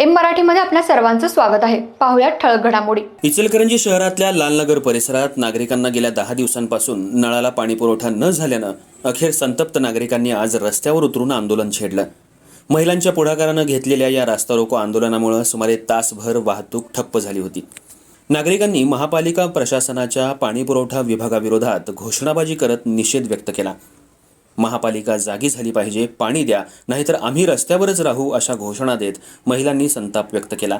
M मराठीमध्ये आपल्या सर्वांचं स्वागत आहे. पाहुयात ठळक घडामोडी. इचलकरंजी शहरातल्या लालनगर परिसरात नागरिकांना गेल्या दहा दिवसांपासून नळाला पाणी पुरवठा न झाल्यानं अखेर संतप्त नागरिकांनी आज रस्त्यावर उतरून आंदोलन छेडलं. महिलांच्या पुढाकारानं घेतलेल्या या रास्ता रोको आंदोलनामुळे सुमारे तासभर वाहतूक ठप्प झाली होती. नागरिकांनी महापालिका प्रशासनाच्या पाणीपुरवठा विभागाविरोधात घोषणाबाजी करत निषेध व्यक्त केला. महापालिका जागी झाली पाहिजे पाणी द्या नाहीतर आम्ही रस्त्यावरच राहू अशा घोषणा देत महिलांनी संताप व्यक्त केला.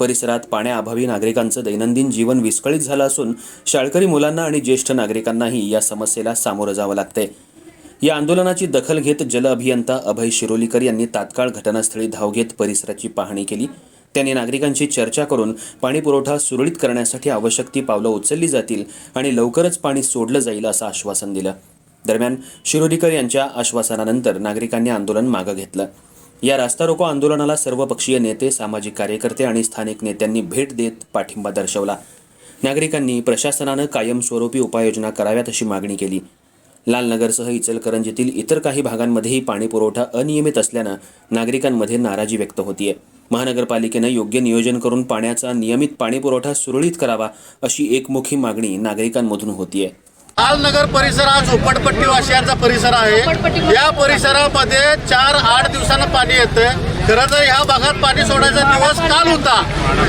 परिसरात पाण्याअभावी नागरिकांचं दैनंदिन जीवन विस्कळीत झालं असून शाळकरी मुलांना आणि ज्येष्ठ नागरिकांनाही या समस्येला सामोरं जावं लागतंय. या आंदोलनाची दखल घेत जल अभियंता अभय शिरोलीकर यांनी तात्काळ घटनास्थळी धाव घेत परिसराची पाहणी केली. त्यांनी नागरिकांची चर्चा करून पाणीपुरवठा सुरळीत करण्यासाठी आवश्यक ती पावलं उचलली जातील आणि लवकरच पाणी सोडलं जाईल असं आश्वासन दिलं. दरम्यान शिरोडीकर यांच्या आश्वासनानंतर नागरिकांनी आंदोलन मागं घेतलं. या रास्ता रोको आंदोलनाला सर्वपक्षीय नेते सामाजिक कार्यकर्ते आणि स्थानिक नेत्यांनी भेट देत पाठिंबा दर्शवला. नागरिकांनी प्रशासनानं कायमस्वरूपी उपाययोजना कराव्यात अशी मागणी केली. लालनगरसह इचलकरंजीतील इतर काही भागांमध्येही पाणीपुरवठा अनियमित असल्यानं नागरिकांमध्ये नाराजी व्यक्त होतीये. महानगरपालिकेनं योग्य नियोजन करून पाण्याचा नियमित पाणीपुरवठा सुरळीत करावा अशी एकमुखी मागणी नागरिकांमधून होतीये. लालनगर परिसर हा झोपडपट्टी वासियांचा परिसर आहे. या परिसरामध्ये चार आठ दिवसानं पाणी येतं खरं तर ह्या भागात पाणी सोडायचा दिवस काल होता.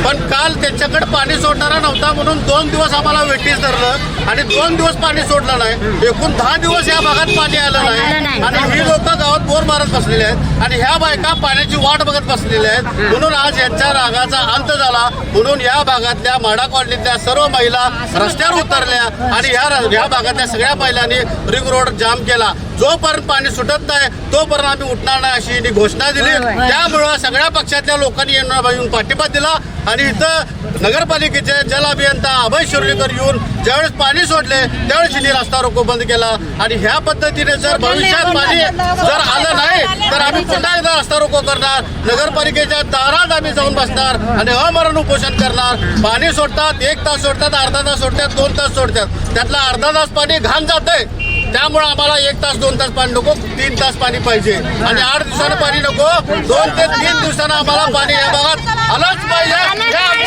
पण काल त्यांच्याकडे पाणी सोडणारा नव्हता म्हणून दोन दिवस आम्हाला वेटीस धरलं आणि दोन दिवस पाणी सोडलं नाही. एकूण दहा दिवस या भागात पाणी आलं नाही. आणि ही लोक गावात बोर मारत बसलेले आहेत. आणि ह्या बायका पाण्याची वाट बघत बसलेल्या आहेत. म्हणून आज यांच्या रागाचा अंत झाला. म्हणून या भागातल्या माडा कॉलनीतल्या सर्व महिला रस्त्यावर उतरल्या आणि ह्या ह्या भागातल्या सगळ्या महिलांनी रिंग रोड जाम केला. जोपर्यंत पाणी सुटत नाही तोपर्यंत आम्ही उठणार नाही अशी यांनी घोषणा दिली. त्यामुळं सगळ्या पक्षातल्या लोकांनी यांना येऊन पाठिंबा दिला. आणि इथं नगरपालिकेचे जल अभियंता अभय शिर्डीकर येऊन ज्यावेळेस पाणी सोडले त्यावेळेस यांनी रस्ता रोको बंद केला. आणि ह्या पद्धतीने जर भविष्यात पाणी जर आलं नाही तर आम्ही पुन्हा एकदा रस्ता रोको करणार. नगरपालिकेच्या दारात आम्ही जाऊन बसणार आणि अमरण उपोषण करणार. पाणी सोडतात एक तास सोडतात अर्धा तास सोडतात दोन तास सोडतात. त्यातला अर्धा तास पाणी घाण जातंय. पण आम्हाला एक तास दोन तास पाणी नको तीन तास पाणी पाहिजे. आणि आठ दिवसानं पाणी नको दोन ते तीन दिवसानं आम्हाला पाणी या भागात आलंच पाहिजे.